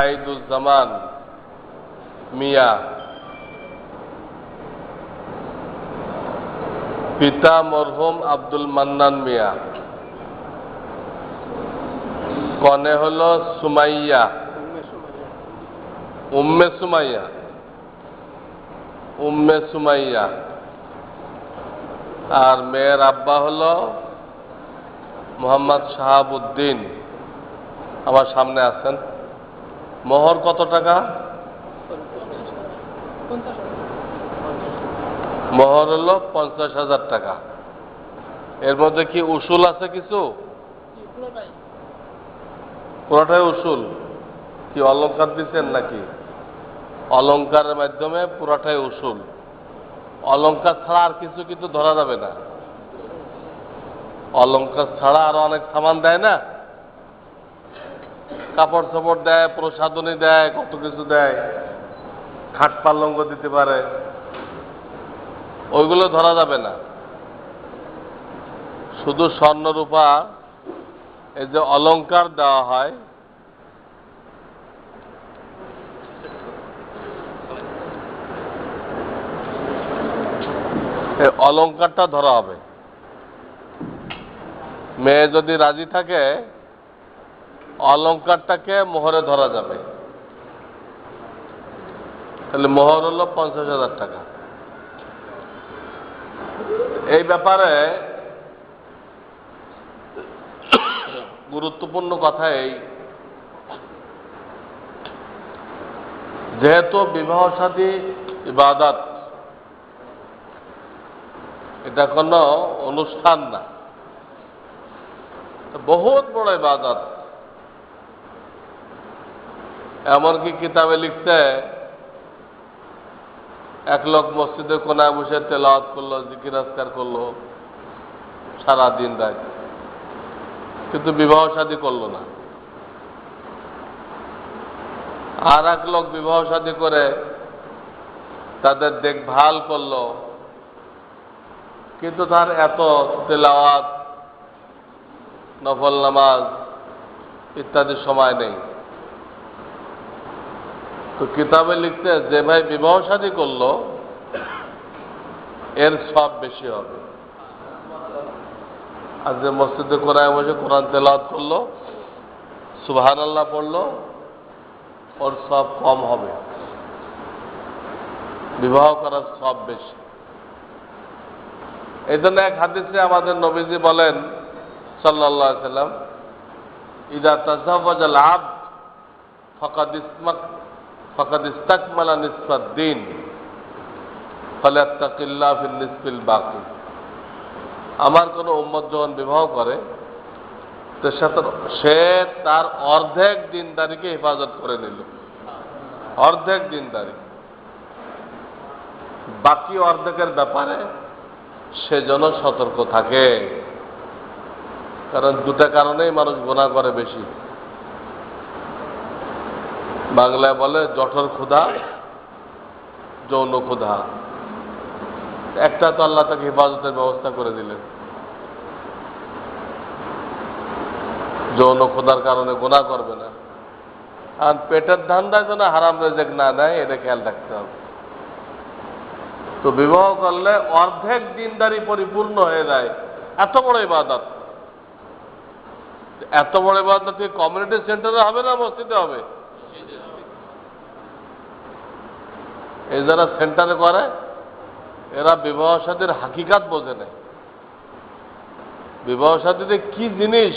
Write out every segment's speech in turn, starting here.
সাইদুজ্জামান মিয়া। পিতা মরহুম আব্দুল মান্নান মিয়া। কনে হল সুমাইয়া। উম্মে সুমাইয়া। উম্মে সুমাইয়া। আর মেয়ের আব্বা হল মোহাম্মদ শাহাবুদ্দিন। আমার সামনে আছেন। মোহর কত টাকা? মোহর হলো পঞ্চাশ হাজার টাকা। এর মধ্যে কি উসুল আছে কিছু? পুরোটাই উসুল। কি অলংকার দিচ্ছেন নাকি? অলংকারের মাধ্যমে পুরাটাই উসুল। অলংকার ছাড়া আর কিছু কিন্তু ধরা যাবে না। অলংকার ছাড়া আরও অনেক সামান দেয় না? কাপড় চাপড় দেয় প্রসাদনী দেয়, কত কিছু দেয়। খাট পালঙ্গ দিতে পারে। ওইগুলো ধরা যাবে না। শুধু স্বর্ণ রূপা এই যে অলংকার দেওয়া হয়। এই অলংকারটা ধরা হবে। মেয়ে যদি রাজি থাকে অলংকারটাকে মোহরে ধরা যাবে। তাহলে মোহর হলো পঞ্চাশ হাজার টাকা। এই ব্যাপারে গুরুত্বপূর্ণ কথা এই। যেহেতু বিবাহ সাদী ইবাদত, এটা কোনো অনুষ্ঠান না। বহুত বড় ইবাদত। এমনকি কিতাবে লিখতে এক লোক মসজিদে কোনায় বসে তেলাওয়াত করল, জিকির আজকার করল, সারা দিন রাত। কিন্তু বিবাহ শাদী করল না। আর এক লোক বিবাহ শাদী করে তাদের দেখভাল করল, কিন্তু তার এত তেলাওয়াত, নফল নামাজ ইত্যাদি সময় নেই। তো কিতাবে লিখতে যে ভাই বিবাহ শাদী করল, এর সব বেশি হবে। আর যে মসজিদে কোরআন বসে কোরআন তেলাওয়াত করল সুবহান আল্লাহ পড়ল, ওর সব কম হবে। বিবাহ করার সব বেশি। এই জন্য এক হাদিসে আমাদের নবীজি বলেন সাল্লাহ সাল্লাম ইদা তাজাওয়াজ আল আবদ, ফাকাদ ইসমাক ফাকাদ ইস্তাকমালা নিসফাদ দিন, ফালাত্তাকিল্লাহ ফিল নিসফিল বাকি। আমার কোনো উম্মত যখন বিবাহ করে, তো সে তার অর্ধেক দিনদারিকে হেফাজত করে নিল। অর্ধেক দিনদারি। বাকি অর্ধেকের ব্যাপারে সে যেন সতর্ক থাকে। কারণ দুটা কারণেই মানুষ গোনা করে বেশি। বাংলায় বলে জঠর ক্ষুধা, যৌন ক্ষুধা। একটা তো আল্লাহ তাকে হেফাজতের ব্যবস্থা করে দিলেন। যৌন ক্ষুধার কারণে গোনা করবে না। আর পেটের ধান্দায় যেন হারাম রেজেক না দেয়, এটা খেয়াল রাখতে হবে। তো বিবাহ করলে অর্ধেক দিনদারি পরিপূর্ণ হয়ে যায়। এত বড় ইবাদত। এত বড় ইবাদত কমিউনিটি সেন্টারে হবে না মসজিদে হবে? এই যারা সেন্টারে করে, এরা বিবাহ সাথীর হাকিকাত বোঝে নেই বিবাহ সাথীতে কি জিনিস,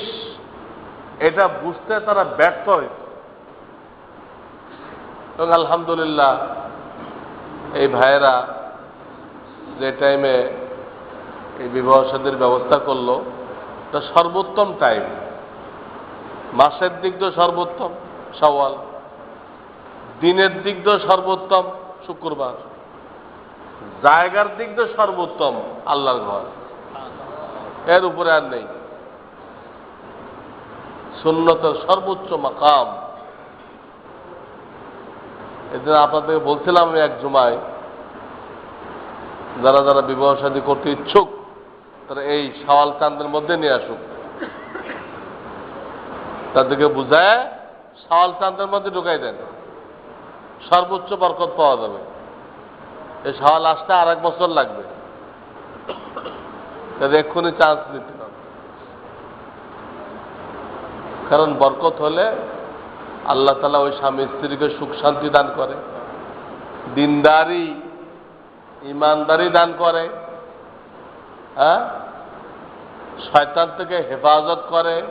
এটা বুঝতে তারা ব্যর্থ হয়েছে এবং আলহামদুলিল্লাহ, এই ভাইয়েরা যে টাইমে এই বিবাহ সাথীর ব্যবস্থা করল তা সর্বোত্তম টাইম মাসের দিক দিয়ে সর্বোত্তম, সওয়াল। দিনের দিক দিয়ে সর্বোত্তম শুক্রবার। জায়গার দিক দিয়ে সর্বোত্তম আল্লাহর ঘর। এর উপরে আর নেই। সুন্নতের সর্বোচ্চ মাকাম। এদের আপনাদেরকে বলছিলাম আমি এক জুমায়, যারা যারা বিবাহ শাদী করতে ইচ্ছুক, তারা এই সওয়াল চান্দের মধ্যে নিয়ে আসুক। তাদেরকে বুঝায় সওয়াল চাঁদের মধ্যে ঢুকাই দেন। সর্বোচ্চ বরকত পাওয়া যাবে। এই সওয়াল আসতে আর এক বছর লাগবে। এক্ষুনি চান্স নিতে হবে। কারণ বরকত হলে আল্লাহ তালা ওই স্বামী স্ত্রীকে সুখ শান্তি দান করে, দিনদারি ইমানদারি দান করে হ্যাঁ? শয়তান থেকে হেফাজত করে,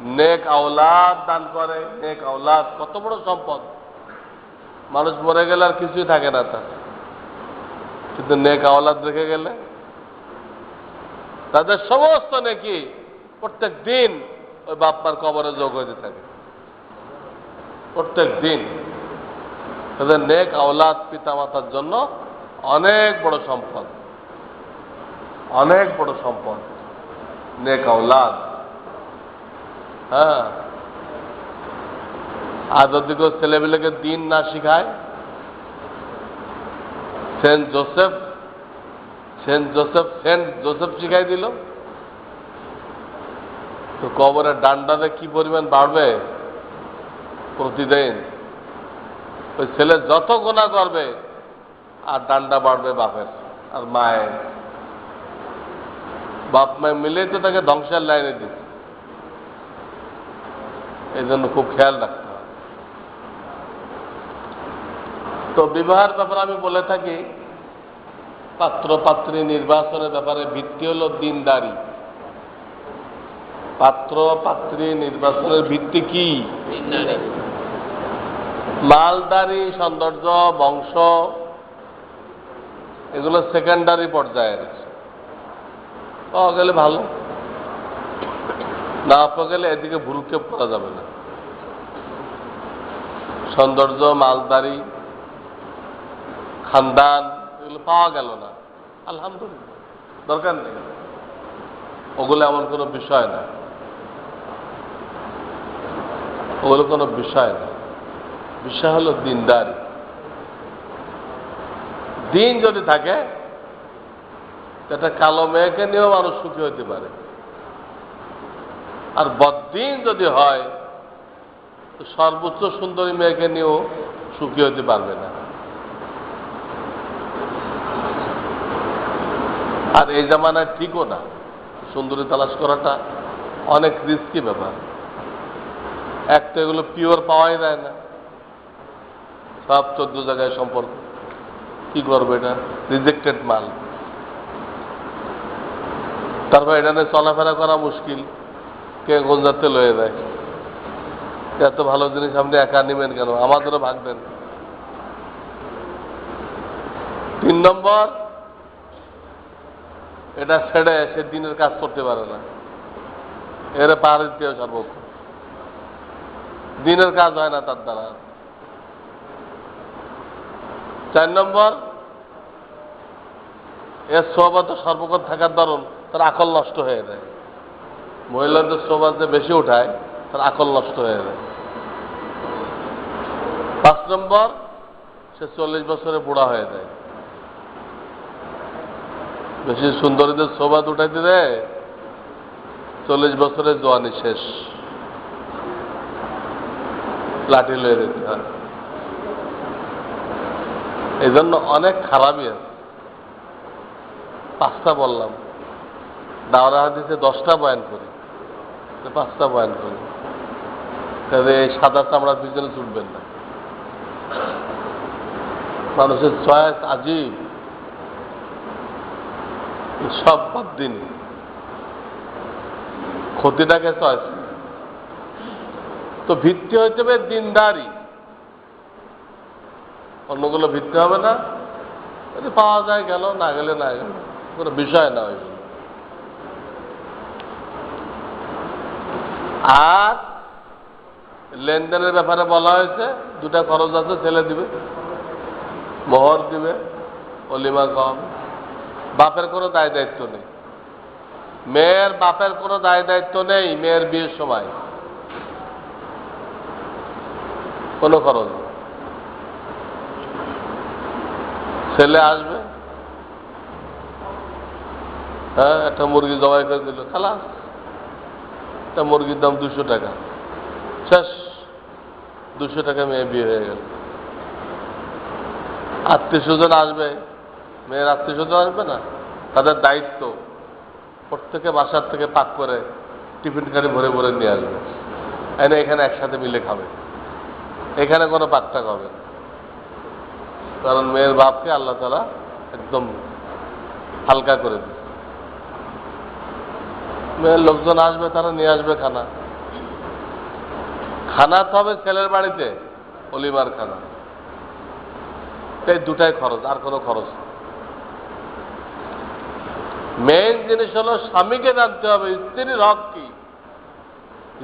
নেক আওলাদ দান করে, নেক আওলাদ কত বড় সম্পদ। মানুষ মরে গেলে আর কিছুই থাকে না তার। কিন্তু নেক আওলাদ রেখে গেলে? তাদের সমস্ত নেকি প্রত্যেক দিন ওই বাপ্পার কবরে যোগ হইতে থাকে। প্রত্যেক দিন। তাদের নেক আওলাদ পিতামাতার জন্য অনেক বড় সম্পদ। অনেক বড় সম্পদ। নেক আওলাদ। হ্যাঁ। আর যদি কেউ ছেলেমেয়েকে দিন না শিখায়, Saint Joseph Saint Joseph Saint Joseph শিখাই দিল। তো কবরের ডান্ডাতে কি পরিমাণ বাড়বে? প্রতিদিন। ওই ছেলে যত গোনা করবে, আর ডান্ডা বাড়বে বাপের আর মায়ের। বাপ মায় মিলেই তো তাকে ধ্বংসের লাইনে দিচ্ছে। এই জন্য খুব খেয়াল রাখতে হবে তো বিবাহের ব্যাপারে আমি বলে থাকি পাত্র পাত্রী নির্বাচনের ব্যাপারে ভিত্তি হলো দিনদারি। পাত্র পাত্রী নির্বাচনের ভিত্তি কি? মালদারি সৌন্দর্য বংশ এগুলো সেকেন্ডারি পর্যায়ের। পাওয়া গেলে ভালো না পাওয়া গেলে এদিকে ভুরুক্ষেপ করা যাবে না। সৌন্দর্য মালদারি খানদান এগুলো পাওয়া গেল না। আলহামদুলিল্লাহ, দরকার নেই। ওগুলো এমন কোনো বিষয় না। ওগুলো কোনো বিষয় না। বিষয় হলো দিনদারি। দিন যদি থাকে, একটা কালো মেয়েকে নিয়েও মানুষ সুখী হতে পারে। আর বদিন যদি হয় সর্বোচ্চ সুন্দরী মেয়েকে নিয়েও সুখী হতে পারবে না। আর এই জামানায় ঠিকও না। সুন্দরী তালাশ করাটা অনেক রিস্কি ব্যাপার। এক তো এগুলো পিওর পাওয়াই যায় না। সব চোদ্দ জায়গায় সম্পর্ক। কি করবে এটা? রিজেক্টেড মাল। তারপর এটা নিয়ে চলাফেরা করা মুশকিল। কে কোন যাতে লয়ে দেয় এত ভালো জিনিস আপনি একা নেবেন কেন? আমাদেরও ভাগ দেন। তিন নম্বর এটা ছেড়ে সে দিনের কাজ করতে পারে না। এর পার দিতে দিনের কাজ হয় না তার দ্বারা। চার নম্বর এর সোহবত সর্বক্ষণ থাকার দরুন তার আকল নষ্ট হয়ে যায়। মহিলাদের সোহবত যে বেশি উঠায়, তার আকল নষ্ট হয়ে যায়। পাঁচ নম্বর, সে চল্লিশ বছরে বুড়া হয়ে যায়। বেশি সুন্দরীদের সোবাদ উঠাইতে দেয় চল্লিশ বছরের জোয়ানি শেষ। লাঠি লয়ে দিতে হয়। এই জন্য অনেক খারাপই আছে। পাঁচটা বললাম। দাওরা হাদিসে দশটা বয়ান করি। পাঁচটা বয়ান করি। তাহলে সাদা চামড়ার পিছনে ছুটবেন না। মানুষের চয়েস আজীব। সব বাদ দিন। ক্ষতিটাকে চয়েস তো ভিত্তি হইতে হবে দিনদারি। অন্যগুলো ভিত্তি হবে না। যদি পাওয়া যায়, গেল, না গেলে না গেল। কোনো বিষয় না ওইগুলো। আর লেনদেনের ব্যাপারে বলা হয়েছে, দুটা খরচ আছে, ছেলে দিবে, মোহর দিবে, অলিমা কম। বাপের কোনো দায় দায়িত্ব নেই। মেয়ের বাপের কোনো দায় দায়িত্ব নেই মেয়ের বিয়ের সময়। কোনো খরচ ছেলে আসবে। হ্যাঁ একটা মুরগি জবাই করে দিল। খালাস একটা মুরগির দাম দুশো টাকা। শেষ। দুশো টাকা মেয়ে বিয়ে হয়ে গেল। আত্মীয় স্বজন আসবে। মেয়ের আত্মীয় স্বজন আসবে না? তাদের দায়িত্ব প্রত্যেকে বাসার থেকে পাক করে টিফিন কারি ভরে ভরে নিয়ে আসবে। এনে এখানে একসাথে মিলে খাবে। এখানে কোনো পাকটাক হবে না। কারণ মেয়ের বাপকে আল্লাহ তালা একদম হালকা করে দিচ্ছে মেয়ের লোকজন আসবে, তারা নিয়ে আসবে খানা। খানা তো হবে ছেলের বাড়িতে, অলিমার খানা। এই দুটাই খরচ, আর কোনো খরচ নেই। মেইন জিনিস হলো স্বামীকে জানতে হবে, স্ত্রীর হক কি?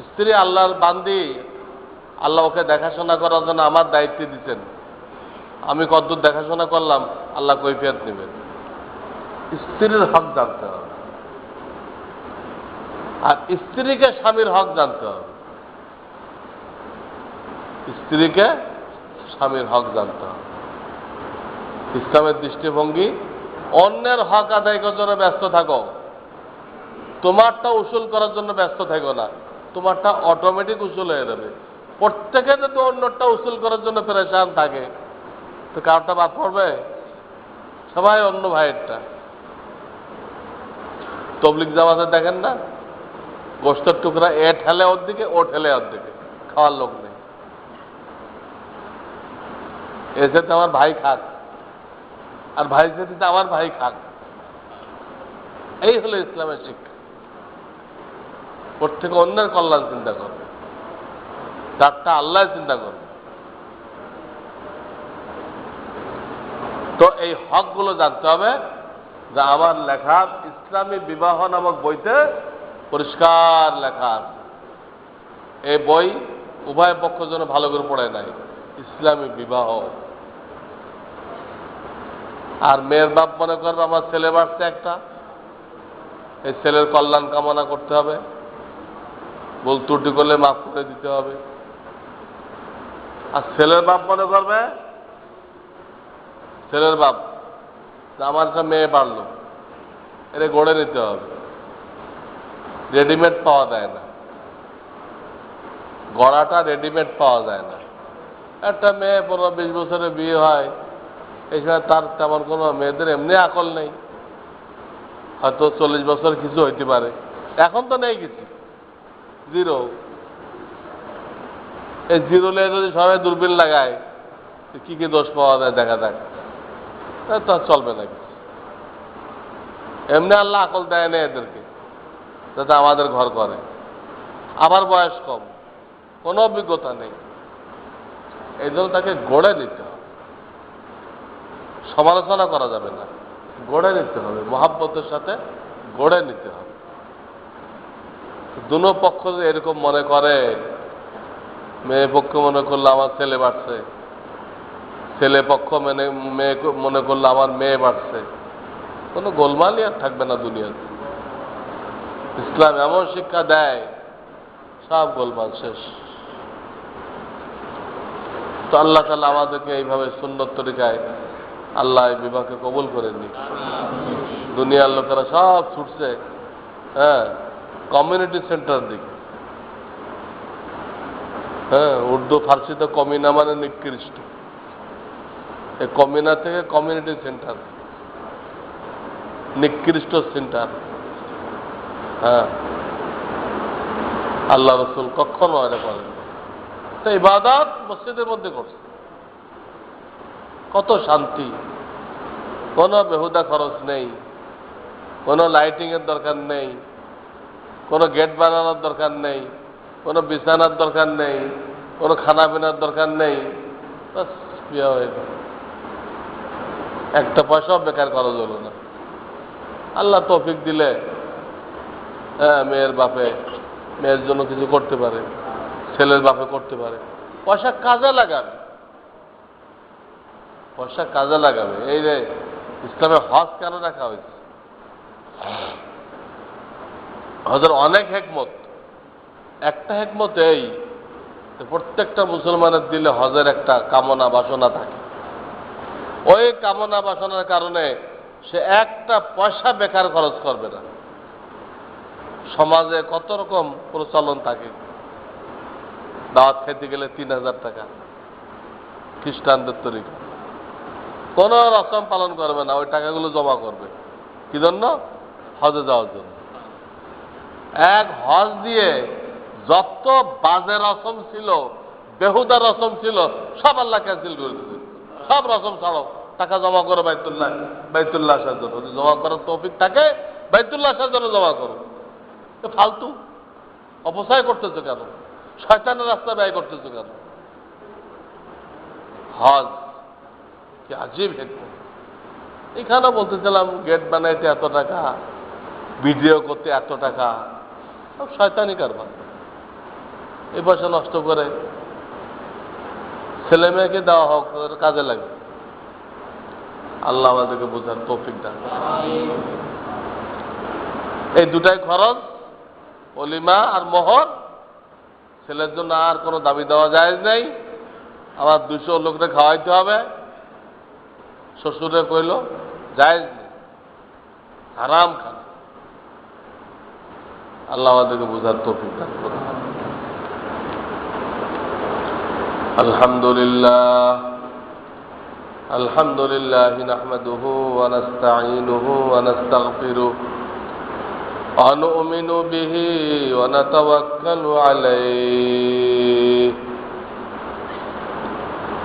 স্ত্রী আল্লাহর বান্দি, আল্লাহ ওকে দেখাশোনা করার জন্য আমার দায়িত্ব দিচ্ছেন আমি কতদূর দেখাশোনা করলাম, আল্লাহ কৈফিয়ত নেবেন। স্ত্রীর হক জানতে হবে। আর স্ত্রীকে স্বামীর হক জানতে হবে। স্ত্রীকে স্বামীর হক জানতে হবে। ইসলামের দৃষ্টিভঙ্গি অন্যের হক আদায় করার জন্য ব্যস্ত থাকো। তোমারটা উসুল করার জন্য ব্যস্ত থাকো না। তোমারটা অটোমেটিক উসুল হয়ে যাবে। প্রত্যেকে যদি অন্যটা উসুল করার জন্য প্রেশান থাকে, তো কারটা বাদ পড়বে সবাই অন্য ভাইয়েরটা। তবলিক জামাতে দেখেন না? গোস্তর টুকরা এ ঠেলে ওর দিকে ও ঠেলে ওর দিকে খাওয়ার লোক নেই। এসে তো আমার ভাই খাক আর ভাই যদি আমার ভাই খাক এই হলো ইসলামের শিক্ষা। প্রত্যেকে অন্যের কল্যাণ চিন্তা করবে তারটা আল্লাহ চিন্তা করবে তো এই হকগুলো জানতে হবে যে আমার লেখা ইসলামী বিবাহ নামক বইতে পরিষ্কার লেখা এই বই উভয় পক্ষ যেন ভালো করে পড়ে নাই। ইসলামী বিবাহ। আর মেয়ের বাপ মনে করবে আমার ছেলে বাড়ছে একটা। এই ছেলের কল্যাণ কামনা করতে হবে। ভুল ত্রুটি করলে মাফ করে দিতে হবে। আর ছেলের বাপ মনে করবে, ছেলের বাপ আমার একটা মেয়ে বাড়লো এটা গড়ে নিতে হবে। রেডিমেড পাওয়া যায় না। গড়াটা রেডিমেড পাওয়া যায় না। একটা মেয়ে পনেরো বিশ বছরে বিয়ে হয় এছাড়া তার তেমন কোনো মেয়েদের এমনি আকল নেই। হয়তো চল্লিশ বছর কিছু হইতে পারে। এখন তো নেই কিছু। জিরো। এই জিরো লেগে যদি সবাই দূরবীন লাগায় কি কি দোষ পাওয়া যায় দেখা যাক। তা চলবে না কিছু। এমনি আল্লাহ আকল দেয় না এদেরকে, যাতে আমাদের ঘর করে। আবার বয়স কম। কোনো অভিজ্ঞতা নেই। এই জন্য তাকে গড়ে হবে। সমালোচনা করা যাবে না। গড়ে নিতে হবে, মহাব্বতের সাথে গড়ে নিতে হবে। দুনো পক্ষ যদি এরকম মনে করে, মেয়ে পক্ষ মনে করল আমার ছেলে বাড়ছে, ছেলে পক্ষ মেনে, মেয়ে মনে করল আমার মেয়ে বাড়ছে, কোনো গোলমালই আর থাকবে না দুনিয়াতে। ইসলাম এমন শিক্ষা দেয়, সব গোলমাল শেষ। তো আল্লাহ তালা আমাদেরকে এইভাবে সুন্নত তরিকায় আল্লাহ এই বিবাহকে কবুল করে নি দুনিয়ার লোকেরা সব ছুটছে হ্যাঁ কমিউনিটি সেন্টার দিকে। হ্যাঁ উর্দু ফার্সিতে কমিনা মানে নিকৃষ্ট। এই কমিনা থেকে কমিউনিটি সেন্টার নিকৃষ্ট সেন্টার হ্যাঁ। আল্লাহ রসুল কখনো এটা করেন তো ইবাদত মসজিদের মধ্যে করছে কত শান্তি। কোনো বেহুদা খরচ নেই, কোনো লাইটিংয়ের দরকার নেই, কোনো গেট বানানোর দরকার নেই, কোনো বিছানার দরকার নেই, কোনো খানা পিনার দরকার নেই হয়ে একটা পয়সাও বেকার খরচ হলো না। আল্লাহ তৌফিক দিলে হ্যাঁ মেয়ের বাপে, মেয়ের জন্য কিছু করতে পারে, ছেলের বাপে করতে পারে। পয়সা কাজে লাগাবে। পয়সা কাজে লাগাবে। এই রে ইসলামে হজ কেন রাখা হয়েছে? হজের অনেক হেকমত। একটা হেকমত এই প্রত্যেকটা মুসলমানের দিলে হজের একটা কামনা বাসনা থাকে। ওই কামনা বাসনার কারণে সে একটা পয়সা বেকার খরচ করবে না। সমাজে কত রকম প্রচলন থাকে। দাওয়াত খেতে গেলে তিন হাজার টাকা। খ্রিস্টানদের তরিকা। কোন রসম পালন করবে না, ওই টাকাগুলো জমা করবে। কি জন্য? হজে যাওয়ার জন্য। এক হজ দিয়ে যত বাজে রসম ছিল, বেহুদা রসম ছিল, সব আল্লাহ ক্যান্সেল করে দিচ্ছে সব রসম ছাড়ো। টাকা জমা করো বাইতুল্লাহ বাইতুল্লাহ আসার জন্য। যদি জমা করার তৌফিক থাকে, বাইতুল্লাহ আসার জন্য জমা করো। ফালতু। অপচয় করতেছো কেন? শয়তানের রাস্তা ব্যয় করতেছো কেন? হজ। কি আজীব হেকম এখানে বলতেছিলাম, গেট বানাইতে এত টাকা, ভিডিও করতে এত টাকা। সব শয়তানি কারবার। এই পয়সা নষ্ট করে ছেলে মেয়েকে দেওয়া হোক কাজে লাগবে আল্লাহ আমাদেরকে বোঝার তৌফিক এই দুটাই খরচ, অলিমা আর মোহর, ছেলের জন্য আর কোনো দাবি দেওয়া যায় নাই। আবার দুশো লোককে খাওয়াইতে হবে। শ্বশুরে কইল জায়েজ নেই হারাম খান আল্লাহ আমাদেরকে বোঝার তৌফিক দান করুন আলহামদুলিল্লাহ الحمد لله نحمده ونستعينه ونستغفره ونؤمن به ونتوكل عليه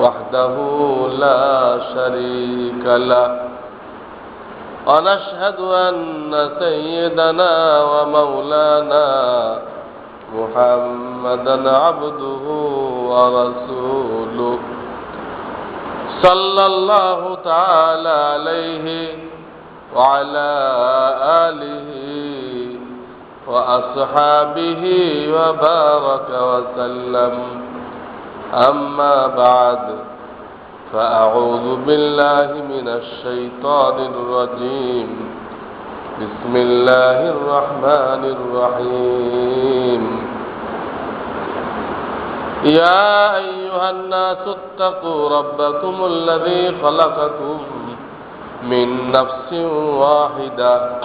وحده لا شريك له. ونشهد أن سيدنا ومولانا محمدا عبده ورسوله. صلى الله تعالى عليه وعلى آله وأصحابه وبارك وسلم. أما بعد فأعوذ بالله من الشيطان الرجيم. بسم الله الرحمن الرحيم. يا أيها الناس اتقوا ربكم الذي خلقكم من نفس واحدة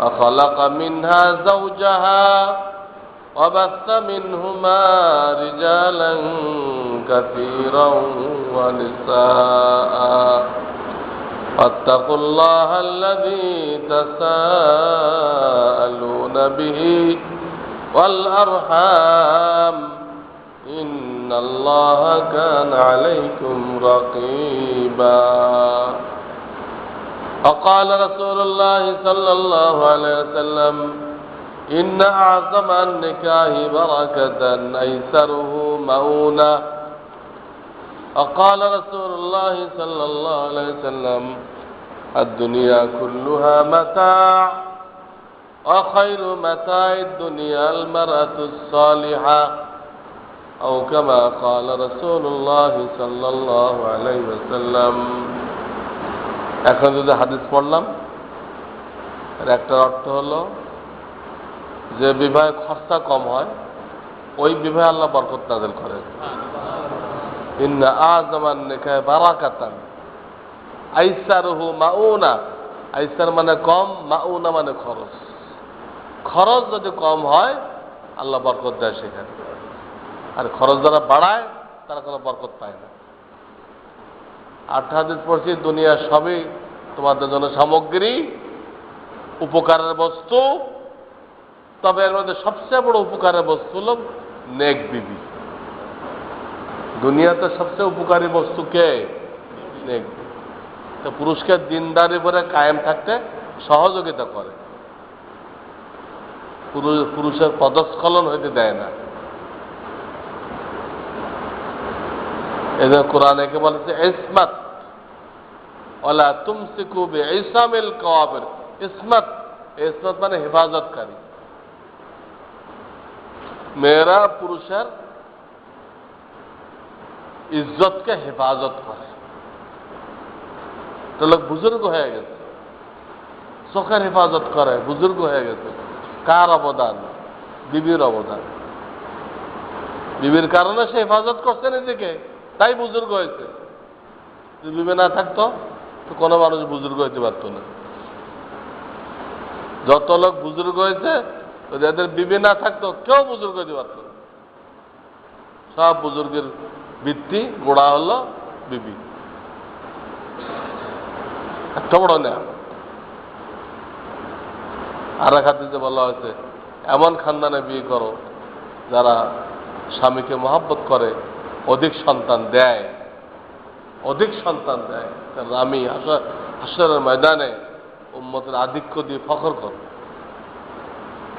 أخلق منها زوجها وبث منهما رجالا كثيرا ونساء. فاتقوا الله الذي تساءلون به والأرحام. إن الله كان عليكم رقيبا. وقال رسول الله صلى الله عليه وسلم إن أعظم النكاح بركة أيسره مؤونة وقال رسول الله صلى الله عليه وسلم الدنيا كلها متاع وخير متاع الدنيا المرأة الصالحة أو كما قال رسول الله صلى الله عليه وسلم এখন যদি হাদিস পড়লাম এর একটা অর্থ হলো যে বিবাহে খরচা কম হয়, ওই বিবাহে আল্লাহ বরকত নাজেল করে। আজমান নেখায় মাউনা। আইসার মানে কম, মাউনা মানে খরচ। খরচ যদি কম হয়, আল্লাহ বরকত দেয় সেখানে। আর খরচ যারা বাড়ায়, তারা কোনো বরকত পায় না। আট হাদিস পড়ছি দুনিয়া সবই তোমাদের জন্য সামগ্রী, উপকারের বস্তু তবে এর মধ্যে সবচেয়ে বড় উপকারের বস্তু হল নেক বিবি। দুনিয়াতে সবচেয়ে উপকারী বস্তু কে? নেক তো পুরুষকে দিনদারি করে কায়েম থাকতে সহযোগিতা করে। পুরুষ- পুরুষের পদস্খলন হইতে দেয় না। এদের কোরআনে কে বলেছে, ইসমাত ওলা তুমসিকু বে ইসামিল কওয়াবির। ইসমাত ইসমাত মানে হেফাজতকারী। মেয়েরা পুরুষের ইজ্জতকে হেফাজত করে। তো লোক বুজুর্গ হয়ে গেছে। চোখের হেফাজত করে, বুজুর্গ হয়ে গেছে। কার অবদান? বিবির অবদান। বিবির কারণে সে হেফাজত করছে নিজেকে, তাই বুজুর্গ হয়েছে। বিবি না থাকতো, তো কোনো মানুষ বুজুর্গ হইতে পারতো না। যত লোক বুজুর্গ হয়েছে যাদের বিবি না থাকতো, কেউ বুজুর্গ হইতে পারতো না। সব বুজুর্গের ভিত্তি গোড়া হলো বিবি। এত বড় নেয়া। আর এক হাদিসে বলা হয়েছে, এমন খানদানে বিয়ে করো যারা স্বামীকে মহাব্বত করে, অধিক সন্তান দেয়। অধিক সন্তান দেয়। কারণ আমি হাসরের ময়দানে উম্মতের আধিক্য দিয়ে ফখর করব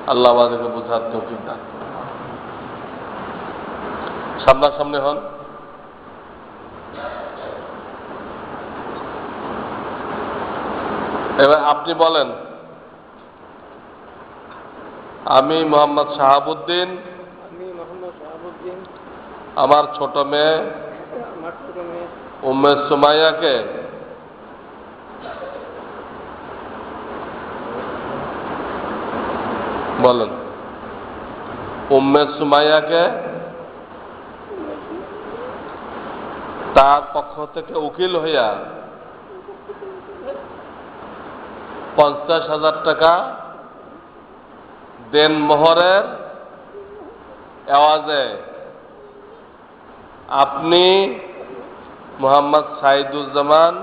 আল্লাহ আমাদেরকে বোঝার তৌফিক দান। সামনাসামনি হন। এবার আপনি বলেন আমি মোহাম্মদ শাহাবুদ্দিন। আমি আমার ছোট মেয়ে। উমেশ সুমাইয়াকে। বলেন। উম্মে সুমাইয়াকে তার পক্ষ থেকে উকিল হইয়া পঞ্চাশ হাজার টাকা দেন মোহরের আওয়াজে আপনি মোহাম্মদ সাইদুজ্জামান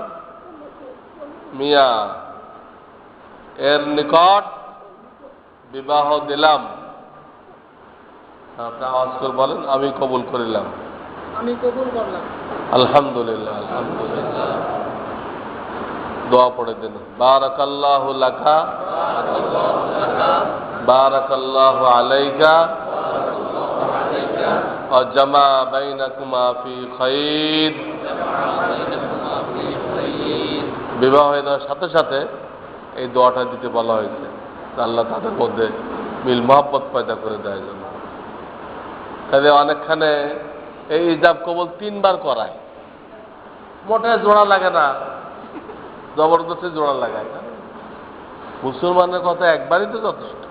মিয়া এর নিকট বিবাহ দিলাম আপনি আওয়াজ করে বলেন আমি কবুল করিলাম আমি কবুল করলাম আলহামদুলিল্লাহ আলহামদুলিল্লাহ দোয়া পড়ে দিন বারাকাল্লাহু লাকা বারাকাল্লাহু আলাইকা وجمع بينكما في خير বিবাহ হয়ে যাওয়ার সাথে সাথে এই দোয়াটা দিতে বলা হয়েছে আল্লাহ তাদের মধ্যে মিল মহাব্বত পয়দা করে দেয় জন্য। কাজে অনেকখানে এই ইজাব কবল তিনবার করায়। মোটে জোড়া লাগে না, জবরদস্তি জোড়া লাগায় না। মুসলমানের কথা একবারই তো যথেষ্ট।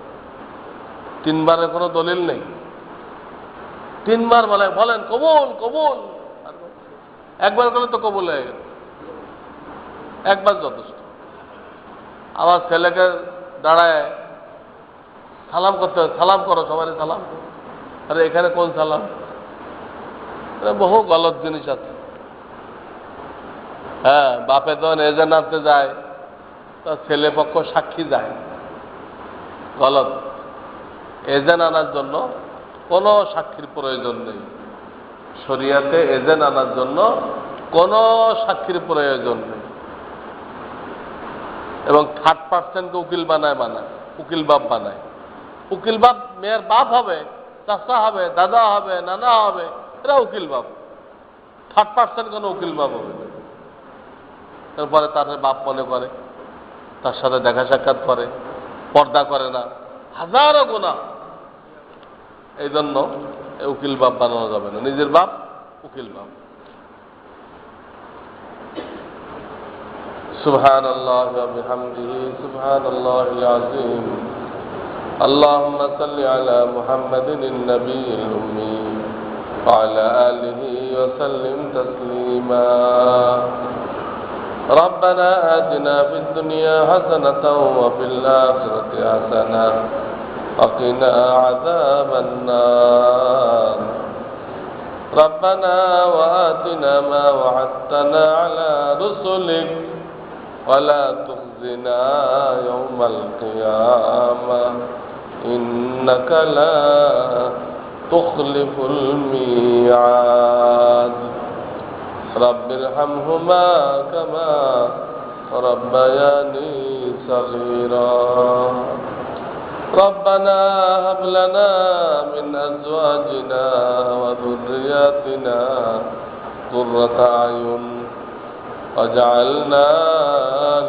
তিনবারের কোনো দলিল নেই। তিনবার বলে, বলেন, কবুল কবুল। একবার করলে তো কবুল হয়ে গেল। একবার যথেষ্ট। আমার ছেলেকে দাঁড়ায়, সালাম করতে হয় সালাম করো সবাই সালাম। আরে এখানে কোন সালাম? বহু গলত জিনিস আছে। হ্যাঁ বাপে তো এজেন্ট আনতে যায়, তার ছেলে পক্ষ সাক্ষী যায় গলত। এজেন্ট আনার জন্য কোনো সাক্ষীর প্রয়োজন নেই। শরিয়াতে এজেন্ট আনার জন্য কোনো সাক্ষীর প্রয়োজন নেই। এবং থার্ড পার্সেন্টকে উকিল বানায় বানায়, উকিল বাপ বানায়। উকিল বাপ, মেয়ের বাপ হবে চাষা হবে, দাদা হবে, নানা হবে, এরা উকিল বাপ। থার্ড পার্সেন্ট কোনো উকিল বাপ হবে তারপরে তার বাপ মনে করে, তার সাথে দেখা সাক্ষাৎ করে, পর্দা করে না, হাজারো গুণা এই জন্য উকিল বাপ বানানো যাবে না। নিজের বাপ, উকিল বাপ। سبحان الله وبحمده سبحان الله العظيم. اللهم صل على محمد النبي الأمي وعلى آله وسلم تسليما. ربنا آتنا في الدنيا حسنة وفي الآخرة حسنة وقنا عذاب النار. ربنا وآتنا ما وعدتنا على رسلك ولا تخزنا يوم القيامة. إنك لا تخلف الميعاد. رب ارحمهما كما ربياني صغيرا. ربنا هب لنا من أزواجنا وذرياتنا قرة أعين. واجعلنا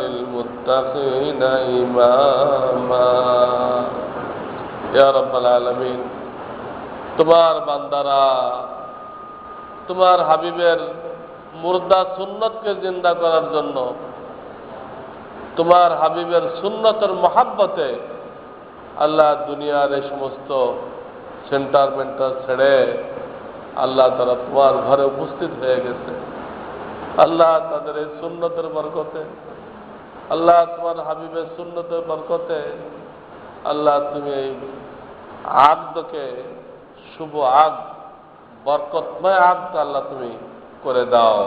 للمتقين إماما يا رب العالمين তোমার বান্দারা তোমার হাবিবের মুর্দা সুন্নতকে জিন্দা করার জন্য তোমার হাবিবের সুন্নতের মহাব্বতে আল্লাহ দুনিয়ার এই সমস্ত সেন্টার মেন্টার ছেড়ে আল্লাহ তারা তোমার ঘরে উপস্থিত হয়ে গেছে আল্লাহ তাদের এই সুন্নতের বরকতে, আল্লাহ তোমার হাবিবের সুন্নতের বরকতে, আল্লাহ তুমি এই আগদকে শুভ আগ, বরকতময় আগটা আল্লাহ তুমি করে দাও।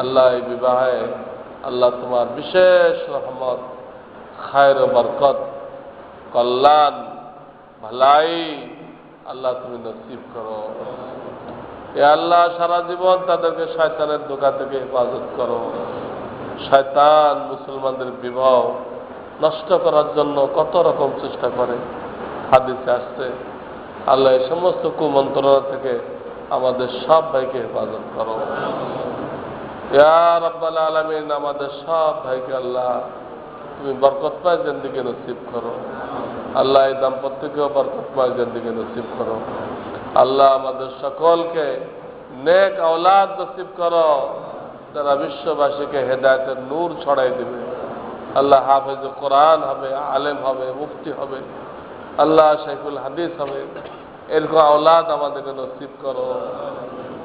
আল্লাহ এই বিবাহে আল্লাহ তোমার বিশেষ রহমত, খায়ের বরকত, কল্যাণ, ভালাই আল্লাহ তুমি নসিব করো। এ আল্লাহ সারা জীবন তাদেরকে শয়তানের দোকা থেকে হেফাজত করো। শয়তান মুসলমানদের বিবাহ নষ্ট করার জন্য কত রকম চেষ্টা করে। হাদিসে আসছে, আল্লাহ এই সমস্ত কুমন্ত্রণা থেকে আমাদের সব ভাইকে হেফাজত করো। ইয়া রব্বাল আলমিন, আমাদের সব ভাইকে আল্লাহ তুমি বরকতময় জিন্দিকে নসিব করো। আল্লাহ এই দাম্পত্যকেও বরকতময় জিন্দিকে নসিব করো। আল্লাহ আমাদের সকলকে নেক আওলাদ নসিব করো, তারা বিশ্ববাসীকে হেদায়তের নূর ছড়াই দেবে। আল্লাহ হাফেজ কোরআন হবে, আলেম হবে, মুফতি হবে, আল্লাহ শেখুল হাদিস হবে, এরকম আওলাদ আমাদেরকে নসিব করো।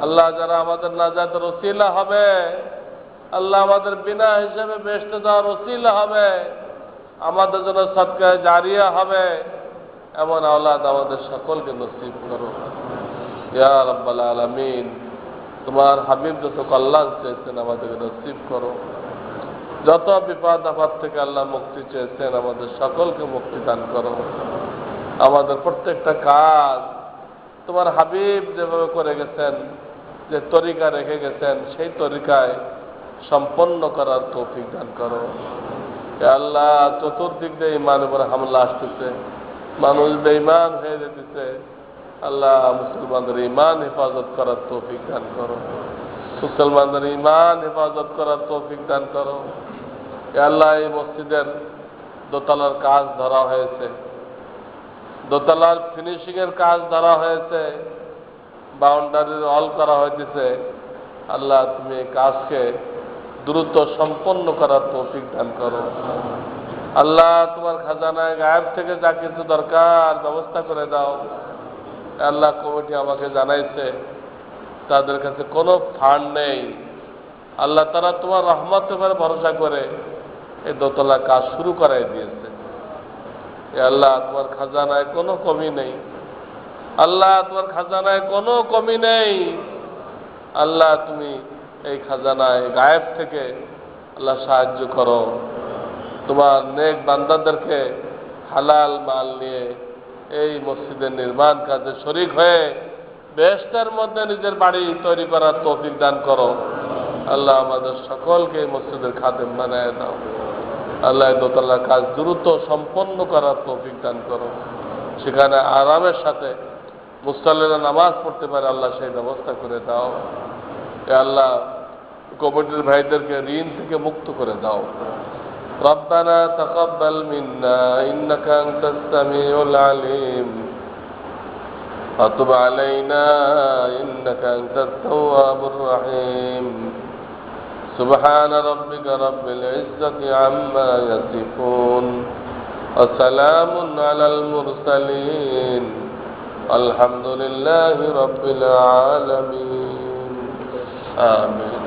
আল্লাহ যারা আমাদের নাজাতের রসিলা হবে, আল্লাহ আমাদের বিনা হিসেবে বেসতে দেওয়ার রসিলা হবে, আমাদের জন্য সৎকায় জারিয়া হবে, এমন আওলাদ আমাদের সকলকে নসিব করো। ইয়া রব্বাল আলামিন, তোমার হাবিব যত কল্যাণ চেয়েছেন আমাদেরকে নসিব করো। যত বিপদ আপদ থেকে আল্লাহ মুক্তি চেয়েছেন, আমাদের সকলকে মুক্তি দান করো। আমাদের প্রত্যেকটা কাজ তোমার হাবিব যেভাবে করে গেছেন, যে তরিকা রেখে গেছেন, সেই তরিকায় সম্পন্ন করার তৌফিক দান করো। আল্লাহ, চতুর্দিক দিয়ে ইমান উপরে হামলা আসতেছে, মানুষ বেঈমান হয়ে যেতেছে। আল্লাহ মুসলমানদের ইমান হেফাজত করার তৌফিক দান করো। মুসলমানদের ইমান হেফাজত করার তৌফিক দান করো। আল্লাহ, এই মসজিদের দোতলার কাজ ধরা হয়েছে। দোতলার ফিনিশিং এর কাজ ধরা হয়েছে। বাউন্ডারির অল করা হয়েছে আল্লাহ, তুমি এই কাজকে দ্রুত সম্পন্ন করার তৌফিক দান করো। আল্লাহ, তোমার খাজানায় গায়েব থেকে যা কিছু দরকার ব্যবস্থা করে দাও। আল্লাহ কমিটি আমাকে জানাইছে, তাদের কাছে কোনো ফান্ড নেই। আল্লাহ তারা তোমার রহমত উপরে ভরসা করে এই দোতলা কাজ শুরু করাই দিয়েছে। আল্লাহ, তোমার খাজানায় কোনো কমি নেই। আল্লাহ, তোমার খাজানায় কোনো কমি নেই। আল্লাহ, তুমি এই খাজানায় গায়েব থেকে আল্লাহ সাহায্য করো। তোমার নেক বান্দাদেরকে হালাল মাল নিয়ে এই মসজিদের নির্মাণ কাজে শরিক হয়ে বেস্টের মধ্যে নিজের বাড়ি তৈরি করার তৌফিক দান করো। আল্লাহ আমাদের সকলকে এই মসজিদের খাদেম বানায় দাও। আল্লাহ দোতলার কাজ দ্রুত সম্পন্ন করার তৌফিক দান করো। সেখানে আরামের সাথে মুসল্লিরা নামাজ পড়তে পারে, আল্লাহ সেই ব্যবস্থা করে দাও। আল্লাহ কমিটির ভাইদেরকে ঋণ থেকে মুক্ত করে দাও। ربنا تقبل منا إنك أنت السميع العليم. وتب علينا إنك أنت التواب الرحيم. سبحان ربك رب العزة عما يصفون. وسلام على المرسلين. الحمد لله رب العالمين. آمين.